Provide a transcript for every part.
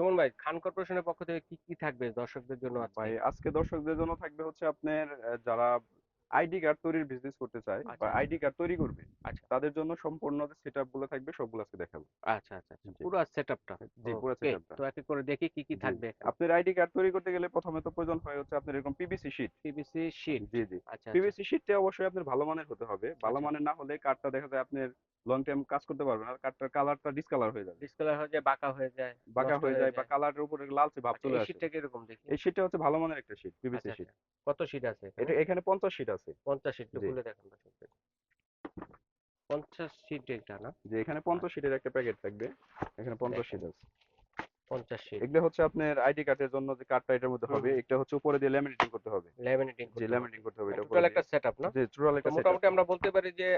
সুমন ভাই খান কর্পোরেশনের পক্ষ থেকে কি কি থাকবে দর্শকদের জন্য ভাই আজকে দর্শকদের জন্য থাকবে হচ্ছে আপনার যারা আইডি কার্ড তৈরির বিজনেস করতে চায় বা আচ্ছা। আইডি কার্ড তৈরি করবে আচ্ছা। তাদের জন্য সম্পূর্ণ যে সেটআপগুলো থাকবে সবগুলো আজকে দেখাবো। আচ্ছা আচ্ছা আচ্ছা। পুরো সেটআপটা জি, পুরো ওকে setup টা। তো এক এক করে দেখি কি কি থাকবে। আপনার আইডি কার্ড তৈরি করতে গেলে প্রথমে তো প্রয়োজন হয় হচ্ছে আপনার এরকম পিভিসি শীট পিভিসি শীট জি জি। আচ্ছা আচ্ছা। পিভিসি শীটটা অবশ্যই আপনার ভালো মানের হতে হবে। ভালো আচ্ছা। মানের না হলে কার্ডটা দেখা যায় আপনার লং টাইম কাজ করতে পারবে না কার্ডটার কালারটা ডিসকালার হয়ে যাবে। ডিসকালার হয়ে যায় বাঁকা হয়ে যায় বাঁকা হয়ে যায় বা কালারের উপরে লালচে ভাব চলে চলে এই আসে। শীটটা কীরকম দেখি? এই শীটটা হচ্ছে ভালো মানের একটা শীট পিভিসি আচ্ছা, শীট আচ্ছা। কত শীট আছে এটা এখানে পঞ্চাশ শীট আছে। পঞ্চাশ শীট জি। খুলে দেখেন। পঞ্চাশ শীট এটা না? যে এখানে পঞ্চাশ শীটের একটা প্যাকেট থাকবে। এখানে পঞ্চাশ শীট আছে। পঞ্চাশ শীট এগুলো হচ্ছে আপনার আইডি কার্ডের জন্য যে কার্ডটা এটার মধ্যে হবে এটা হচ্ছে উপরে দিয়ে ল্যামিনেটিং করতে হবে। ল্যামিনেটিং যে ল্যামিনেটিং করতে হবে এটা টোটাল একটা সেটআপ না? যে টোটাল একটা মোটামুটি আমরা বলতে পারি যে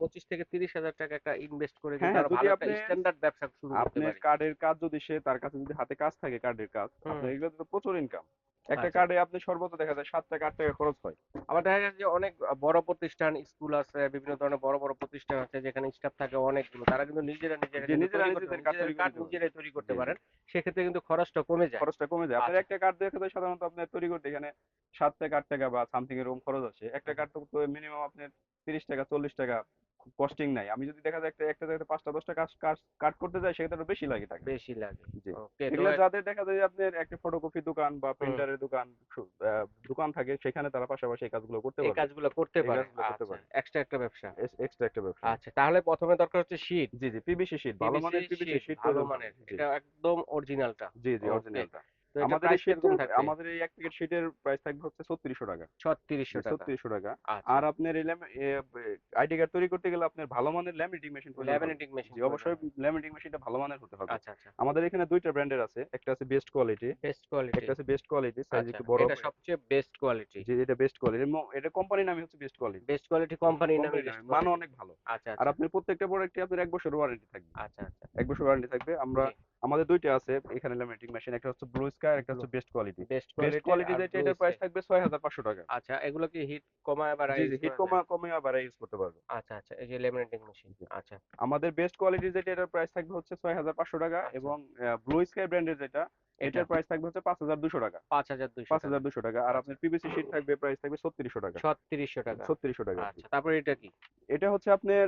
পঁচিশ থেকে তিরিশ হাজার টাকা একটা ইনভেস্ট করে হ্যাঁ, যদি ভালো একটা স্ট্যান্ডার্ড ব্যবসা শুরু করতে আপনার পারি। কার্ডের কাজ যদি সে তার কাছে যদি হাতে কাজ থাকে কার্ডের কাজ। আপনার এগুলো তো প্রচুর ইনকাম একটা আচ্ছা। কার্ডে আপনি সর্বোচ্চ দেখা যায় সাত টাকা আট টাকা খরচ হয়। আবার দেখা যাচ্ছে যে অনেক বড় প্রতিষ্ঠান স্কুল আছে বিভিন্ন ধরনের বড় বড় প্রতিষ্ঠান আছে যেখানে স্টাফ থাকে অনেকগুলো। তারা কিন্তু নিজেরা নিজেরা জি, নিজেরা তৈরি করতে নিজেদের নিজেদের তৈরি করতে। নিজেরাই তৈরি করতে জি, জি। পারেন। সেক্ষেত্রে কিন্তু খরচটা কমে যায়। খরচটা কমে যায়। আপনার আচ্ছা। একটা কার্ড দেখা যায় সাধারণত আপনার তৈরি করতে এখানে সাত থেকে আট টাকা বা সামথিং এরকম খরচ আছে। একটা কার্ড তো মিনিমাম আপনার তিরিশ টাকা চল্লিশ টাকা কস্টিং নাই। আমি যদি দেখা যায় একটা একটা জায়গায় পাঁচটা দশটা কাজ কাট করতে যাই সেক্ষেত্রে আরও বেশি লাগে টাকা বেশি লাগে। ওকে এগুলো যাদের দেখা যায় যে আপনার একটা ফটোকপি দোকান বা প্রিন্টারের দোকান দোকান থাকে সেখানে তারা পাশাপাশি এই কাজগুলো করতে করতে এই পারে। কাজগুলো করতে পারে। এক্সট্রা একটা ব্যবসা। এক্সট্রা একটা ব্যবসা। আচ্ছা তাহলে প্রথমে দরকার হচ্ছে শীট জি জি পিভিসি শীট ভালো মানের পিভিসি শীট ভালো মানের। এটা একদম অরিজিনালটা জি জি. অরিজিনালটা আমাদের আমাদের এই এক প্যাকেট শীটের প্রাইস থাকবে হচ্ছে ছত্রিশশো টাকা। ছত্রিশশো টাকা। ছত্রিশশো টাকা। আচ্ছা। আর আপনার এই আইডি কার্ড তৈরি করতে গেলে আপনার ভালো মানের ল্যামিনেটিং মেশিন ল্যামিনেটিং মেশিন অবশ্যই ল্যামিনেটিং মেশিনটা ভালো মানের হতে হবে। আচ্ছা আচ্ছা। আমাদের এখানে দুইটা ব্র্যান্ডের আছে একটা আছে বেস্ট কোয়ালিটি বেস্ট কোয়ালিটি একটা আছে বেস্ট কোয়ালিটি সাইজ একটু বড় এটা সবচেয়ে বেস্ট কোয়ালিটি জি এটা বেস্ট কোয়ালিটি এটা কোম্পানির নামই হচ্ছে best quality best quality company নামে মান অনেক ভালো। আচ্ছা আর আচ্ছা। আপনার প্রত্যেকটা প্রোডাক্টে আপনার এক বছর ওয়ারেন্টি থাকবে। আচ্ছা আচ্ছা। এক বছর ওয়ারেন্টি থাকবে। আমরা। আমাদের দুইটা আছে এখানে ল্যামিনেটিং মেশিন একটা হচ্ছে ব্লু স্কাই একটা হচ্ছে বেস্ট কোয়ালিটি বেস্ট কোয়ালিটি যেটা এটার প্রাইস থাকবে ছয় হাজার পাঁচশো টাকা। আচ্ছা এগুলো কি হিট কমায় আবার রাইজ জি হিট কমা কমে আবার ইউজ করতে পারবে। আচ্ছা আচ্ছা এই যে ল্যামিনেটিং মেশিন আচ্ছা। আমাদের বেস্ট কোয়ালিটি যেটা এটার প্রাইস থাকবে হচ্ছে ছয় হাজার পাঁচশো টাকা আচ্ছা। এবং ব্লু স্কাই ব্র্যান্ডের যেটা এটার প্রাইস থাকবে হচ্ছে পাঁচ হাজার দুশো টাকা। পাঁচ হাজার দুইশো পাঁচ হাজার দুশো টাকা। আর আপনার পিভিসি শীট থাকবে প্রাইস থাকবে ছত্রিশশো টাকা। ছত্রিশশো টাকা। ছত্রিশশো টাকা। আচ্ছা তারপরে এটা কি? এটা হচ্ছে আপনার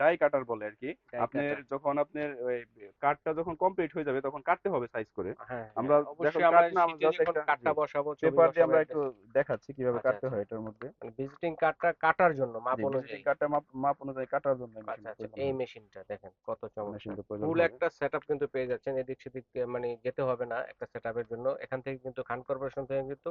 ডাই কাটার বলে আর কি। আপনার যখন আপনার কার্ডটা যখন কমপ্লিট হয়ে যাবে তখন কাটতে হবে সাইজ করে। হ্যাঁ আমরা হ্যাঁ, আমরা যখন কাটটা বসাবো পেপার দিয়ে আমরা একটু দেখাচ্ছি কীভাবে আচ্ছা, কাটতে আচ্ছা। হয় এটার মধ্যে। ভিজিটিং কার্ডটা কাটার জন্য মাপ অনুযায়ী। কার্ডটা মাপ অনুযায়ী কাটার জন্য এই আচ্ছা আচ্ছা মেশিনটা এই মেশিনটা দেখেন কত চমৎকার। ফুল একটা সেটআপ কিন্তু পেয়ে যাচ্ছেন। এদিক সেদিক মানে যেতে হবে না। একটা সেটআপের জন্য এখান থেকে কিন্তু খান কর্পোরেশন থেকে কিন্তু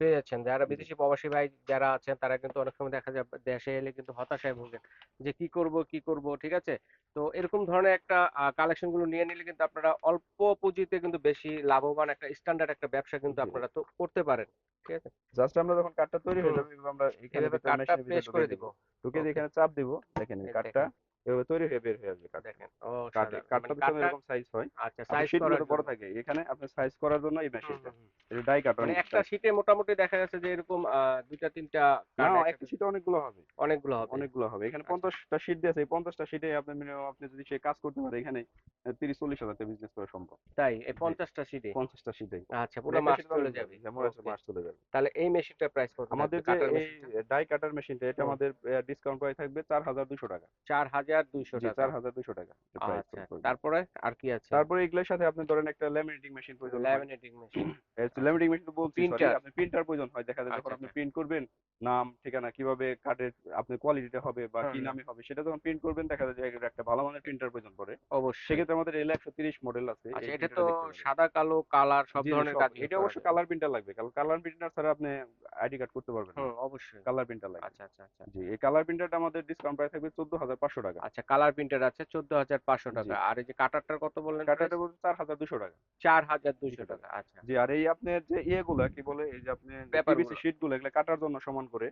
পেয়ে যাচ্ছেন। যারা। বিদেশি প্রবাসী ভাই যারা আছেন তারা কিন্তু অনেক সময় দেখা যায় দেশে এলে কিন্তু হতাশায় ভোগেন যে কি করব কি করব ঠিক আছে? তো এরকম ধরনের একটা কালেকশনগুলো নিয়ে নিলে কিন্তু আপনারা অল্প পুঁজিতে কিন্তু বেশি লাভবান একটা স্ট্যান্ডার্ড একটা ব্যবসা কিন্তু আপনারা তো করতে পারেন ঠিক আছে? জাস্ট আমরা যখন কার্ডটা তৈরি হয়ে যাবে আমরা এখানে কার্ডটা মেশিনের করে দিব। ঢুকে এখানে চাপ দিব। দেখেন কার্ডটা এভাবে তৈরি হয়ে বের হয়ে আসবে কার্ড দেখেন এরকম সাইজ হয়। আচ্ছা সাইজ করার বড় থাকে এখানে আপনি সাইজ করার জন্য এই মেশিনটা। এটা ডাই কাটার মানে একটা শীটে মোটামুটি দেখা যাচ্ছে যে এরকম দুইটা তিনটা না একটা শীটে অনেকগুলো হবে। অনেকগুলো হবে। অনেকগুলো হবে। এখানে আচ্ছা। পঞ্চাশটা শীট দিয়েছে এই পঞ্চাশটা শীটে আপনি মিনিমাম আপনি যদি সে কাজ করতে পারে এখানে তিরিশ চল্লিশ হাজার টাকা বিজনেস করা সম্ভব। তাই? এই পঞ্চাশটা শীটে পঞ্চাশটা শীটে আচ্ছা পুরো মাস চলে যাবে। Okay. মাস চলে যাবে। তাহলে এই মেশিনটার প্রাইস কত আমাদের যে এই ডাই কাটার মেশিনটা এটা আমাদের ডিসকাউন্ট প্রাইস থাকবে চার হাজার দুশো টাকা। চার হাজার দুইশো টাকা। চার হাজার দুশো টাকা আচ্ছা তারপরে আর কি আছে? তারপরে এগুলোর সাথে আপনি ধরেন একটা ল্যামিনেটিং মেশিন প্রয়োজন ল্যামিনেটিং মেশিন ল্যামিনেটিং মেশিন তো বলছি sorry, আপনি প্রিন্টার প্রয়োজন হয়। দেখা যায় যখন আচ্ছা, আপনি আচ্ছা। প্রিন্ট করবেন নাম ঠিকানা কীভাবে কার্ডের আপনার কোয়ালিটিটা হবে বা কি। নামে হবে সেটা যখন প্রিন্ট করবেন দেখা যায় যে একটা ভালো মানের প্রিন্টার প্রয়োজন পড়ে। অবশ্যই। সেক্ষেত্রে আমাদের এল একশো তিরিশ মডেল আছে আচ্ছা এটা তো সাদা কালো কালার সব ধরনের। কাজ এটা অবশ্যই কালার প্রিন্টার লাগবে। কারণ কালার প্রিন্টার ছাড়া আপনি আইডি কার্ড করতে পারবেন অবশ্যই। কালার প্রিন্টার লাগবে। আচ্ছা আচ্ছা আচ্ছা। জি এই কালার প্রিন্টারটা আমাদের ডিসকাউন্ট প্রাইস থাকবে চোদ্দ হাজার পাঁচশো টাকা। আচ্ছা কালার প্রিন্টার আছে চোদ্দ হাজার পাঁচশো। টাকা। আর এই যে কাটারটার কত বললেন কাটারটা বলতে চার হাজার দুশো টাকা। চার হাজার দুইশো দুশো টাকা আচ্ছা। জি আর এই আপনার যে ইয়েগুলো কি বলে এই যে আপনি পিভিসি শীটগুলো। এগুলো কাটার জন্য সমান করে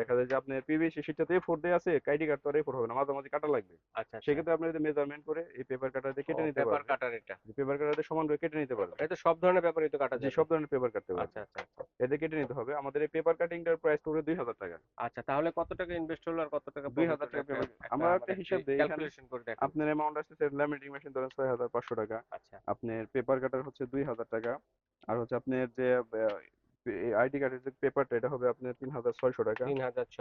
দেখা যায় যে আপনার পিভিসি শীটটাতে ফোর দিয়ে আছে আইডি কার্ড তো আর ফোর হবে না মাঝামাঝি কাটা লাগবে। আচ্ছা সেক্ষেত্রে আপনি যদি মেজারমেন্ট করে এই পেপার কাটার দিয়ে কেটে নিতে পেপার পারবেন। কাটার এটা। পেপার কাটার সমান করে কেটে নিতে পারবেন। এটা সব ধরনের পেপারই তো কাটা যায় সব ধরনের পেপার কাটতে পারবেন আচ্ছা আচ্ছা আচ্ছা। এতে কেটে নিতে হবে। আমাদের এই পেপার কাটিংটার প্রাইস পড়বে দুই হাজার টাকা। আচ্ছা তাহলে কত টাকা ইনভেস্ট হলো আর কত টাকা দুই হাজার টাকা পেপার আমরা একটা হিসাব ক্যালকুলেশন করে দেখেন। আপনার অ্যামাউন্ট আসতেছে ল্যামিনেটিং মেশিন ধরেন ছয় হাজার পাঁচশো টাকা। আচ্ছা। আপনার পেপার কাটার হচ্ছে দুই হাজার টাকা। আর হচ্ছে আপনার যে আইডি কার্ডের যে পেপারটা এটা হবে আপনার তিন হাজার ছয়শো টাকা।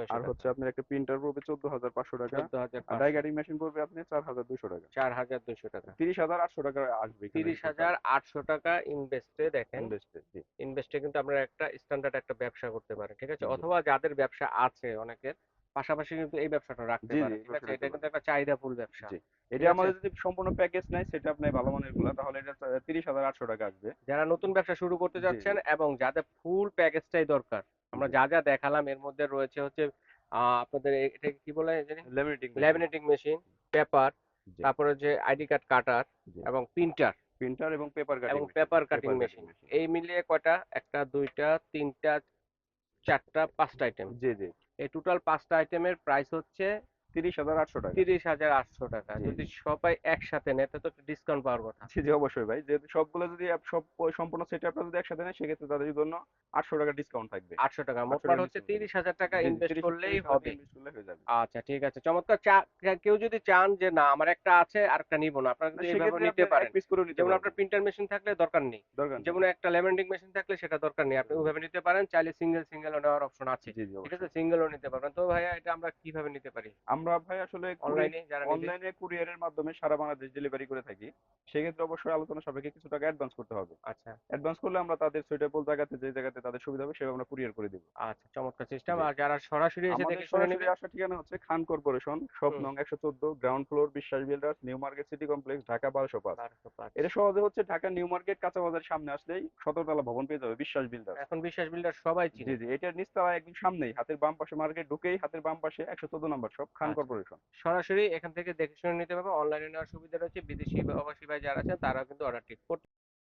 আর হচ্ছে আপনার একটা প্রিন্টার পড়বে চোদ্দ হাজার পাঁচশো টাকা। চোদ্দ আর ডাই কাটিং মেশিন পড়বে আপনি চার হাজার দুশো টাকা। চার হাজার দুশো টাকা। তিরিশ হাজার আটশো টাকা আসবে তিরিশ হাজার আটশো টাকা ইনভেস্টে দেখেন। জি। ইনভেস্টে কিন্তু আপনারা একটা স্ট্যান্ডার্ড একটা ব্যবসা করতে পারেন ঠিক আছে? অথবা যাদের ব্যবসা আছে অনেকের পাশাপাশি কিন্তু এই ব্যবসাটা রাখতে ঠিক আছে? এটা কিন্তু একটা চাহিদাফুল ব্যবসা। এটা আমাদের যদি সম্পূর্ণ প্যাকেজ নেয় সেটা আপনার ভালো মানেরগুলা তাহলে এটা তিরিশ হাজার আটশো টাকা আসবে। যারা নতুন ব্যবসা শুরু করতে যাচ্ছেন এবং যাদের ফুল প্যাকেজটাই দরকার আমরা যা যা দেখালাম এর মধ্যে রয়েছে হচ্ছে আপনাদের এটা কি বলে ল্যামিনেটিং ল্যামিনেটিং মেশিন পেপার তারপরে যে আইডি কার্ড কাটার এবং প্রিন্টার প্রিন্টার এবং পেপার কাটিং এবং পেপার কাটিং মেশিন এই মিলিয়ে কয়টা? একটা দুইটা তিনটা চারটা পাঁচটা আইটেম জি জি। এই টোটাল পাঁচটা আইটেমের প্রাইস হচ্ছে তিরিশ হাজার আটশো টাকা। তিরিশ হাজার আটশো টাকা। যদি সবাই একসাথে নেয় তাহলে তো ডিসকাউন্ট পাওয়ার কথা। জি জি অবশ্যই ভাই। যেহেতু সবগুলো যদি সব সম্পূর্ণ সেট আপটা যদি একসাথে নেয় সেক্ষেত্রে তাদের জন্য আটশো টাকা ডিসকাউন্ট থাকবে। আটশো টাকা। মোট 800 পার টাকা হচ্ছে তিরিশ হাজার টাকা জি, জি, ইনভেস্ট করলেই হবে। invest করলে যাবে। আচ্ছা ঠিক আছে। চমৎকার। কেউ যদি চান যে না আমার একটা আছে আর একটা নিবো না আপনারা কিন্তু এইভাবে নিতে পারেন। এক পিস করে নিতে যেমন আপনার প্রিন্টার মেশিন থাকলে দরকার নেই। যেমন একটা লেমিনেটিং মেশিন থাকলে সেটা দরকার নেই। আপনি ওইভাবে নিতে পারেন চাইলে সিঙ্গেল সিঙ্গেল নেওয়ার অপশন আছে। ঠিক। আছে? সিঙ্গেলও নিতে পারবেন। তো ভাইয়া এটা আমরা কীভাবে নিতে পারি? আমরা ভাই আসলে অনলাইনে যারা অনলাইনে কুরিয়ারের মাধ্যমে সারা বাংলাদেশ ডেলিভারি করে থাকি সেক্ষেত্রে অবশ্যই আলোচনা সাপেক্ষে কিছু টাকা অ্যাডভান্স করতে হবে। আচ্ছা। অ্যাডভান্স করলে আমরা তাদের সুইটেবল জায়গাতে যে জায়গাতে তাদের সুবিধা হবে সেভাবে আমরা কুরিয়ার করে দেবো। আচ্ছা চমৎকার সিস্টেম আর যারা সরাসরি এসে দেখে সরাসরি আসার ঠিকানা হচ্ছে খান কর্পোরেশন শপ হুম। নং একশো চোদ্দ ground floor Biswas builders new market city complex Dhaka বারোশো পাঁচ। বারোশো পাঁচ। এটা সহজে হচ্ছে ঢাকা নিউ মার্কেট কাঁচা বাজারের সামনে আসলেই সতেরোতলা ভবন পেয়ে যাবে বিশ্বাস বিল্ডার্স এখন বিশ্বাস বিল্ডার সবাই জি চিনে। জি এটার নিচতলা একদম সামনেই হাতের বাম পাশে মার্কেট ঢুকেই হাতের বাম পাশে একশো চোদ্দ নম্বর শপ খান কর্পোরেশন সরাসরি এখান থেকে দেখে শুনে নিতে পারবে। অনলাইনে নেওয়ার সুবিধা রয়েছে বিদেশি বা প্রবাসী ভাই যারা আছেন তারাও কিন্তু অর্ডারটি করতে